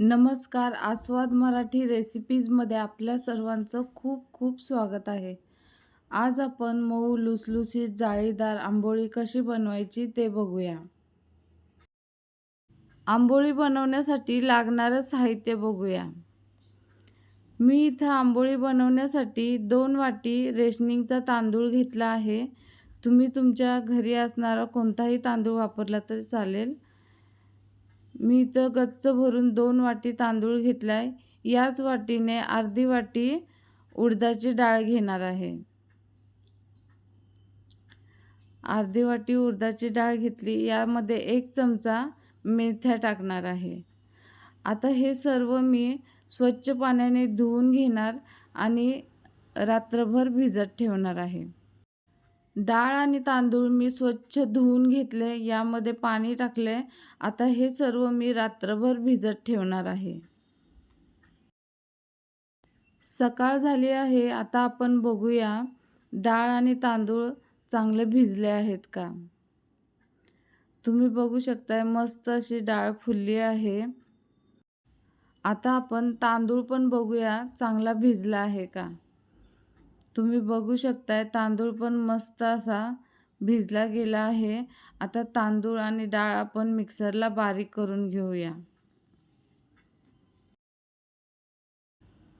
नमस्कार. आस्वाद मराठी रेसिपीजमध्ये आपल्या सर्वांचं खूप खूप स्वागत आहे. आज आपण मऊ लुसलुसीत जाळीदार आंबोळी कशी बनवायची ते बघूया. आंबोळी बनवण्यासाठी लागणारं साहित्य बघूया. मी इथं आंबोळी बनवण्यासाठी दोन वाटी रेशनिंगचा तांदूळ घेतला आहे. तुम्ही तुमच्या घरी असणारा कोणताही तांदूळ वापरला तरी चालेल. मी इथं गच्च भरून दोन वाटी तांदूळ घेतला आहे याच वाटीने अर्धी वाटी उडदाची डाळ घेणार आहे. अर्धी वाटी उडदाची डाळ घेतली. यामध्ये एक चमचा मेथ्या टाकणार आहे. आता हे सर्व मी स्वच्छ पाण्याने धुवून घेणार आणि रात्रभर भिजत ठेवणार आहे. डाळ आणि तांदूळ मी स्वच्छ धुवून घेतले यामध्ये पाणी टाकले. आता हे सर्व मी रात्रभर भिजत ठेवणार आहे. सकाळ झाली आहे आता आपण बघूया डाळ आणि तांदूळ चांगले भिजले आहेत का? तुम्ही बघू शकताय मस्त अशी डाळ फुलली आहे. आता आपण तांदूळ पण बघूया चांगला भिजला आहे का? तुम्ही बघू शकताय तांदूळ पण मस्त असा भिजला गेला आहे. आता तांदूळ आणि डाळ आपण मिक्सरला बारीक करून घेऊया.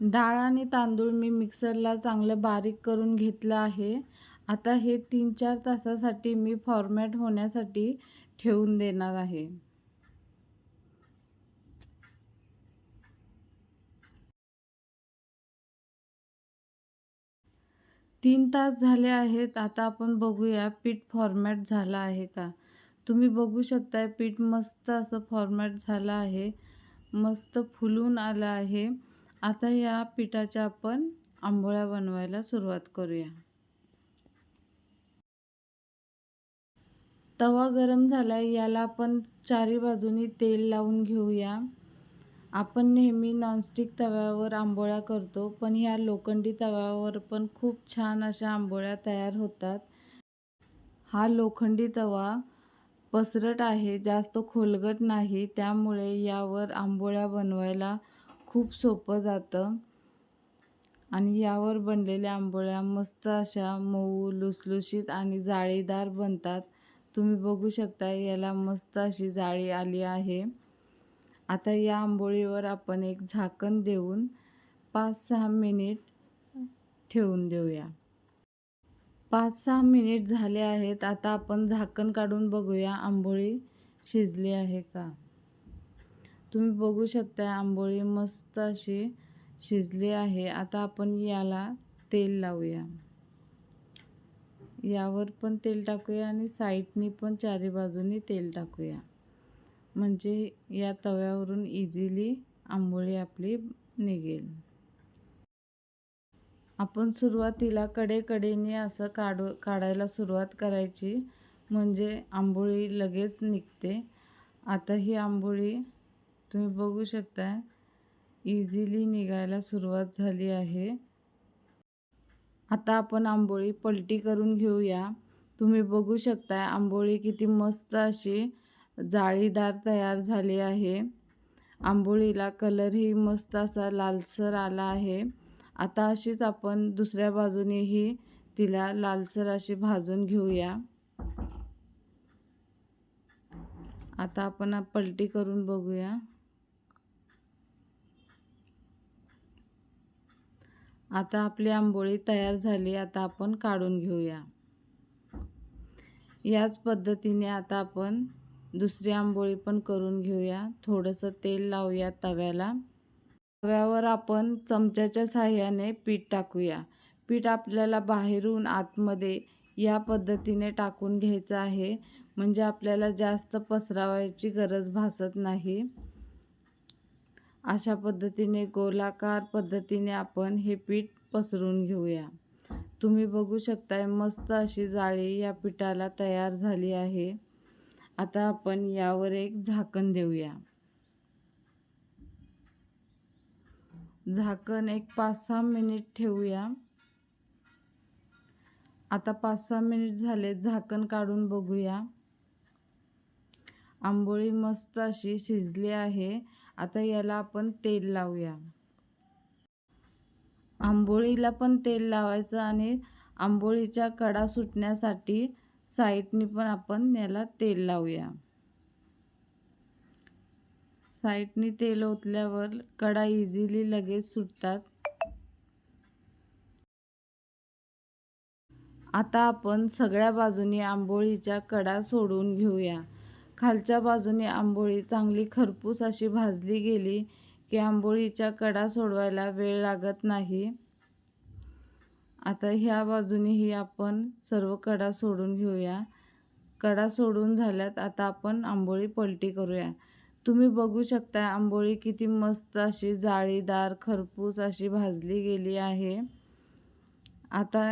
डाळ आणि तांदूळ मी मिक्सरला चांगलं बारीक करून घेतलं आहे. आता हे तीन चार तासासाठी मी फॉर्मॅट होण्यासाठी ठेवून देणार आहे. तीन तास झाले आहेत आता आपण बघूया पीठ फॉर्मॅट झाला आहे का? तुम्ही बघू शकताय पीठ मस्त असं फॉर्मॅट झालं आहे. मस्त फुलून आलं आहे. आता या पिठाच्या आपण आंबोळ्या बनवायला सुरुवात करूया. तवा गरम झाला आहे याला आपण चारी बाजूनी तेल लावून घेऊया. आपण नेहमी नॉनस्टिक तव्यावर आंबोळ्या करतो पण ह्या लोखंडी तव्यावर पण खूप छान अशा आंबोळ्या तयार होतात. हा लोखंडी तवा पसरट आहे जास्त खोलगट नाही त्यामुळे यावर आंबोळ्या बनवायला खूप सोपं जातं. आणि यावर बनलेल्या आंबोळ्या मस्त अशा मऊ लुसलुशीत आणि जाळीदार बनतात. तुम्ही बघू शकता याला मस्त अशी जाळी आली आहे. आता या आंबोळीवर आपण एक झाकण देऊन पाच सहा मिनिट ठेवून देऊया. पाच सहा मिनिट झाले आहेत. आता आपण झाकण काढून बघूया आंबोळी शिजली आहे का? तुम्ही बघू शकता आंबोळी मस्त अशी शिजली आहे. आता आपण याला तेल लावूया. यावर पण तेल टाकूया आणि साईडनी पण चारी बाजूनी तेल टाकूया. म्हणजे या तव्यावरून इझिली आंबोळी आपली निघेल. आपण सुरुवातीला कडेकडेने असं काढू काढायला सुरुवात करायची म्हणजे आंबोळी लगेच निघते. आता ही आंबोळी तुम्ही बघू शकता इझिली निघायला सुरुवात झाली आहे. आता आपण आंबोळी पलटी करून घेऊया. तुम्ही बघू शकता आंबोळी किती मस्त अशी जाळीदार तयार झाली आहे. आंबोळीला कलरही मस्त असा लालसर आला आहे. आता अशीच आपण दुसऱ्या बाजूनेही तिला लालसर अशी भाजून घेऊया. आता आपण पलटी करून बघूया. आता आपली आंबोळी तयार झाली आता आपण काढून घेऊया. याच पद्धतीने आता आपण दुसरी आंबोळी पण करून घेऊया. थोडंसं तेल लावूया तव्याला. तव्यावर आपण चमच्याच्या साह्याने पीठ टाकूया. पीठ आपल्याला बाहेरून आतमध्ये या पद्धतीने टाकून घ्यायचं आहे. म्हणजे आपल्याला जास्त पसरावायची गरज भासत नाही. अशा पद्धतीने गोलाकार पद्धतीने आपण हे पीठ पसरून घेऊया. तुम्ही बघू शकताय मस्त अशी जाळी या पिठाला तयार झाली आहे. आता आपण यावर एक झाकण देऊया. झाकण एक पाच सहा मिनिट ठेवूया. आता पाच सहा मिनिट झाले झाकण काढून बघूया. आंबोळी मस्त अशी शिजली आहे. आता याला आपण तेल लावूया. आंबोळीला पण तेल लावायचं आणि आंबोळीच्या कडा सुटण्यासाठी साईडनी पण आपण याला तेल लावूया. साईडनी तेल ओतल्यावर कडा इझिली लगेच सुटतात. आता आपण सगळ्या बाजूनी आंबोळीच्या कडा सोडून घेऊया. खालच्या बाजूने आंबोळी चांगली खरपूस अशी भाजली गेली की आंबोळीच्या कडा सोडवायला वेळ लागत नाही. आता ह्या बाजूनेही आपण सर्व कडा सोडून घेऊया. कडा सोडून झाल्यात आता आपण आंबोळी पलटी करूया. तुम्ही बघू शकता आंबोळी किती मस्त अशी जाळीदार खरपूस अशी भाजली गेली आहे. आता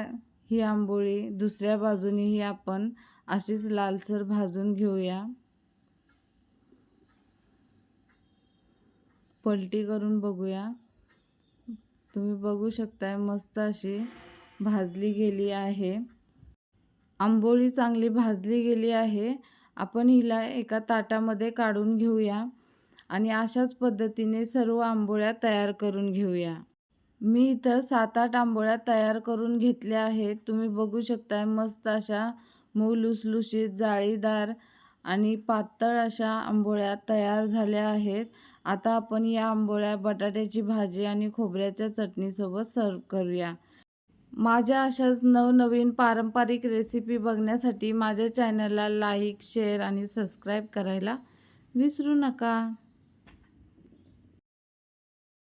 ही आंबोळी दुसऱ्या बाजूनेही आपण अशीच लालसर भाजून घेऊया. पलटी करून बघूया. तुम्ही बघू शकताय मस्त अशी भाजली गेली आहे. आंबोळी चांगली भाजली गेली आहे. आपण हिला एका ताटामध्ये काढून घेऊया आणि अशाच पद्धतीने सर्व आंबोळ्या तयार करून घेऊया. मी इथं सात आठ आंबोळ्या तयार करून घेतल्या आहेत. तुम्ही बघू शकताय मस्त अशा मऊ लुसलुशीत जाळीदार आणि पातळ अशा आंबोळ्या तयार झाल्या आहेत. आता आपण या आंबोळ्या बटाट्याची भाजी आणि खोबऱ्याच्या चटणीसोबत सर्व करूया. माझ्या अशाच नवनवीन पारंपरिक रेसिपी बघण्यासाठी माझ्या चॅनलला लाईक शेअर आणि सबस्क्राईब करायला विसरू नका.